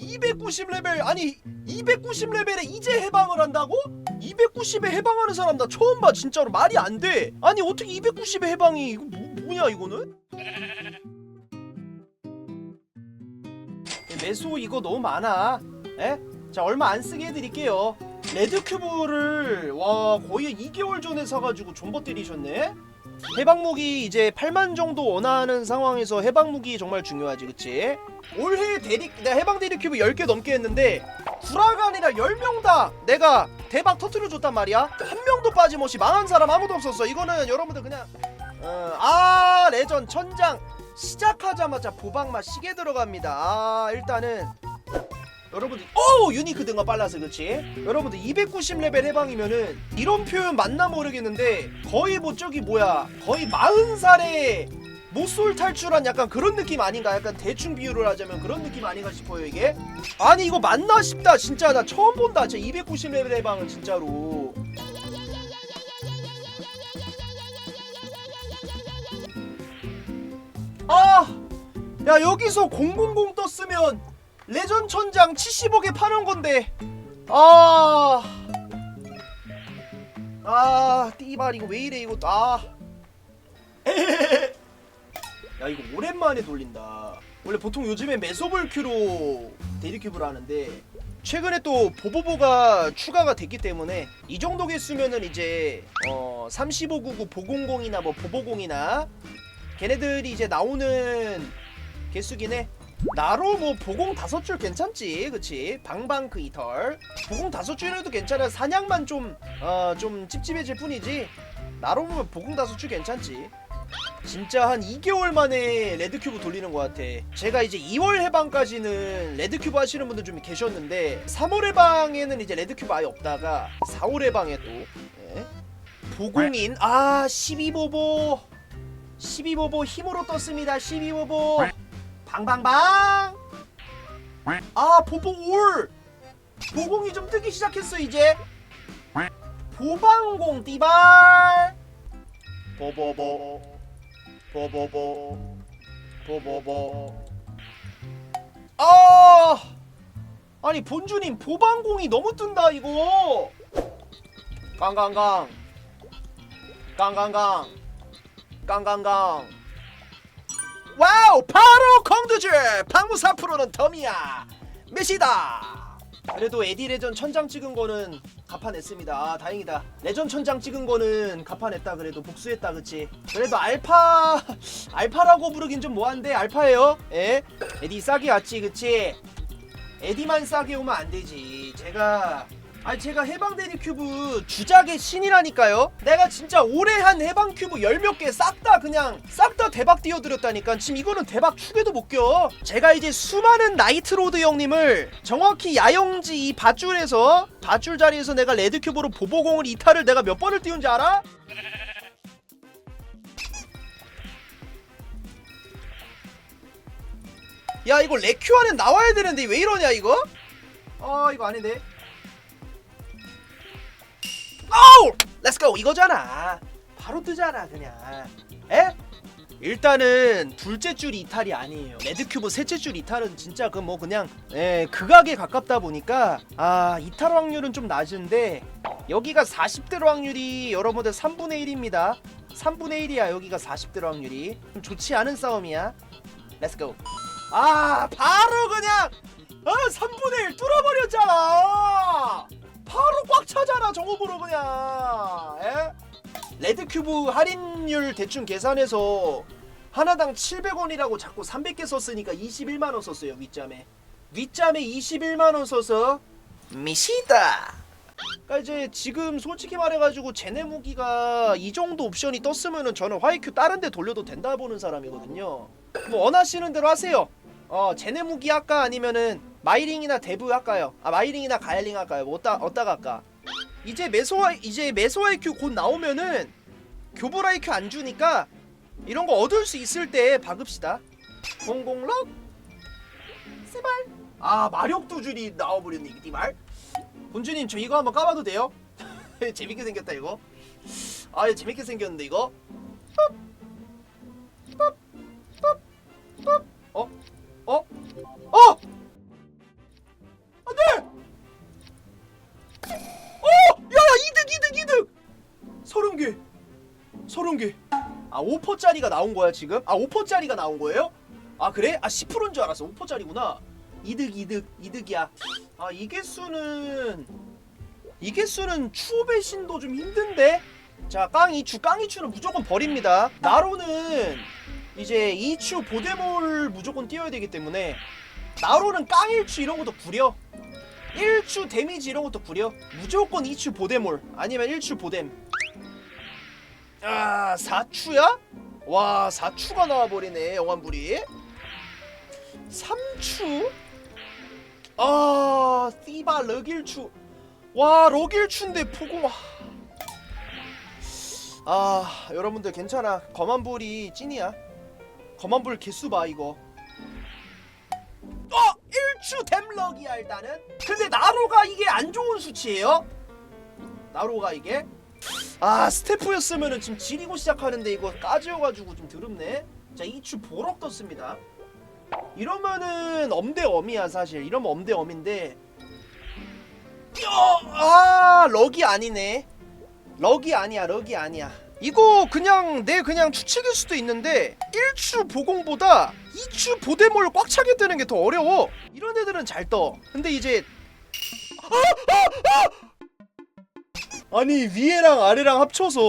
290레벨 아니 290레벨에 이제 해방을 한다고? 290에 해방하는 사람 나 처음 봐 진짜로 말이 안 돼. 아니 어떻게 290에 해방이 이거 뭐, 뭐냐 이거는? 매수 이거 너무 많아. 에? 자 얼마 안 쓰게 해드릴게요. 레드 큐브를 와 거의 2개월 전에 사가지고 존버 때리셨네. 해방무기 이제 8만 정도 원하는 상황에서 해방무기 정말 중요하지 그치? 올해 대리 내가 해방 대리 큐브 10개 넘게 했는데 구라가 아니라 10명 다 내가 대박 터트려 줬단 말이야. 한 명도 빠짐없이 망한 사람 아무도 없었어. 이거는 여러분들 그냥 어, 아 레전 천장 시작하자마자 보박맛 시계 들어갑니다. 아 일단은 여러분들 오 유니크 등어 빨라서 그렇지? 여러분들 290레벨 해방이면은 이런 표현 맞나 모르겠는데 거의 뭐 저기 뭐야 거의 40살에 모쏠 탈출한 약간 그런 느낌 아닌가? 약간 대충 비유를 하자면 그런 느낌 아닌가 싶어요 이게? 아니 이거 맞나 싶다 진짜. 나 처음 본다 진짜 290레벨 해방은 진짜로. 아! 야 여기서 000 떴으면 레전 천장 70억에 파는 건데. 아... 아 띠발 이거 왜 이래 이거 아... 야 이거 오랜만에 돌린다. 원래 보통 요즘에 메소볼 큐로 데리큐브를 하는데 최근에 또 보보보가 추가가 됐기 때문에 이 정도 개수면은 이제 어 3599 보공공이나 뭐 보보공이나 걔네들이 이제 나오는 개수긴 해 나로 뭐 보공 다섯 줄 괜찮지 그치? 방방 그 이털. 보공 다섯 줄이라도 괜찮아. 사냥만 좀어 좀 찝찝해질 뿐이지. 나로 보면 보공 다섯 줄 괜찮지. 진짜 한 2개월 만에 레드큐브 돌리는 것 같아. 제가 이제 2월 해방까지는 레드큐브 하시는 분들 좀 계셨는데 3월 해방에는 이제 레드큐브 아예 없다가 4월 해방에 또 예? 보공인 아 12보보. 12보보 힘으로 떴습니다. 12보보 방방방! 아 보보 올 보공이 좀 뜨기 시작했어 이제. 보방공 띠발! 보보보. 보보보. 보보보. 아! 아니 본주님 보방공이 너무 뜬다 이거. 깡깡깡. 깡깡깡. 깡깡깡 와우 바로 공두줄 방무사 프로는 덤이야. 메시다. 그래도 에디 레전 천장 찍은 거는 갚아냈습니다. 아 다행이다. 레전 천장 찍은 거는 갚아냈다 그래도 복수했다 그치? 그래도 알파 알파라고 부르긴 좀 뭐한데 알파예요. 예? 에디 싸게 왔지 그치? 에디만 싸게 오면 안 되지. 제가 아니 제가 해방 데리 큐브 주작의 신이라니까요 내가 진짜 올해 한 해방 큐브 열 몇 개 싹 다 그냥 싹 다 대박 띄워드렸다니까 지금 이거는 대박 축에도 못 껴 제가 이제 수많은 나이트로드 형님을 정확히 야영지 이 밧줄에서 밧줄 자리에서 내가 레드 큐브로 보보공을 이탈을 내가 몇 번을 띄운지 알아? 야 이거 레큐 안에 나와야 되는데 왜 이러냐 이거? 아 이거 아닌데 오우! 렛츠고 이거잖아. 바로 뜨잖아 그냥. 에? 일단은 둘째 줄 이탈이 아니에요. 레드큐브 셋째 줄 이탈은 진짜 그 뭐 그냥 에 극악에 가깝다 보니까 아 이탈 확률은 좀 낮은데 여기가 40대로 확률이 여러분들 3분의 1입니다. 3분의 1이야 여기가 40대로 확률이. 좀 좋지 않은 싸움이야. 렛츠고 아 바로 그냥 어 3분의 1 뚫어버렸 정업으로 그냥 에? 레드큐브 할인율 대충 계산해서 하나당 700원이라고 자꾸 300개 썼으니까 21만원 썼어요 윗잠에 윗잠에 21만원 써서 미시다 그러니까 이제 지금 솔직히 말해가지고 제네 무기가 이 정도 옵션이 떴으면은 저는 화이큐 다른 데 돌려도 된다 보는 사람이거든요 뭐 원하시는 대로 하세요 어 제네 무기 할까 아니면은 마이링이나 데브 할까요? 아 마이링이나 가일링 할까요? 뭐 어따 어따가 할까? 이제 메소와 이제 메소 아이큐 곧 나오면은 교보라이큐 안 주니까 이런 거 얻을 수 있을 때 박읍시다. 공공럭 세발 아 마력 두 줄이 나와버렸네 이 말. 본주님 저 이거 한번 까봐도 돼요? 재밌게 생겼다 이거. 아 재밌게 생겼는데 이거. 나온 게. 아 5%짜리가 나온 거야 지금? 아 5%짜리가 나온 거예요? 아 그래? 아 10%인 줄 알았어. 5%짜리구나. 이득 이득 이득이야. 아이 개수는 이 개수는 추후 배신도 좀 힘든데? 자 깡이추 깡이추는 무조건 버립니다. 나로는 이제 이추 보데몰 무조건 띄워야 되기 때문에 나로는 깡일추 이런 것도 구려. 1추 데미지 이런 것도 구려. 무조건 2추 보데몰. 아니면 1추 보뎀 아 4추야? 와 4추가 나와버리네 영환불이 3추? 아 띠바 럭일추 와 럭일추인데 포공 아 여러분들 괜찮아 검안불이 찐이야 검안불 개수 봐 이거 어! 1추 댐럭이야 일단은 근데 나로가 이게 안 좋은 수치예요? 나로가 이게 아 스태프였으면은 지금 지리고 시작하는데 이거 까지여가지고 좀 드럽네. 자 2추 보럭 떴습니다. 이러면은 엄대엄이야 사실. 이러면 엄대엄인데. 야! 아 럭이 아니네. 럭이 아니야 럭이 아니야. 이거 그냥 내 그냥 추측일 수도 있는데 1추 보공보다 2추 보데몰 꽉 차게 뜨는 게 더 어려워. 이런 애들은 잘떠. 근데 이제 아 니 위에랑 아래랑 합쳐서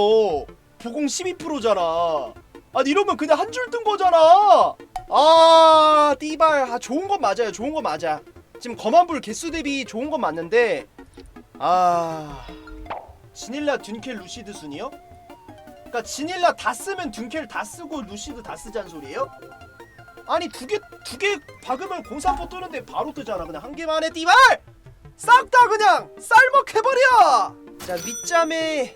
보공 12%잖아. 아니 이러면 그냥 한 줄 뜬 거잖아. 아 띠발. 아 좋은 건 맞아요. 좋은 건 맞아. 지금 검안불 개수 대비 좋은 건 맞는데 아 지닐라 둔켈 루시드 순이요? 그니까 지닐라 다 쓰면 둔켈 다 쓰고 루시드 다 쓰자는 소리예요? 아니 두 개 두 개 박으면 공산포 뜨는데 바로 뜨잖아. 그냥 한 개만 해 띠발! 싹 다 그냥 쌀먹 해버려 자 윗잠에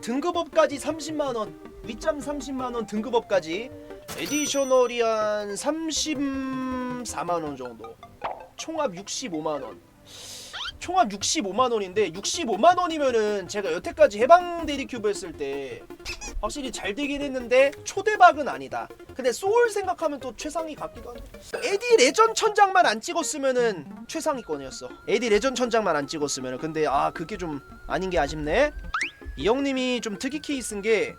등급업까지 30만원 윗잠 30만원 등급업까지 에디셔널이 한 34만원 정도 총합 65만원. 총합 65만원인데 65만원이면은 제가 여태까지 해방 데리큐브 했을 때 확실히 잘 되긴 했는데 초대박은 아니다. 근데 소울 생각하면 또 최상위 같기도 하네. 에디 레전 천장만 안 찍었으면은 최상위권이었어. 에디 레전 천장만 안 찍었으면은. 근데 아 그게 좀 아닌 게 아쉽네. 이 형님이 좀 특이 케이스인 게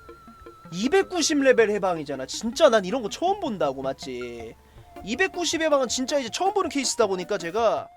290레벨 해방이잖아. 진짜 난 이런 거 처음 본다고 맞지? 290 해방은 진짜 이제 처음 보는 케이스다 보니까 제가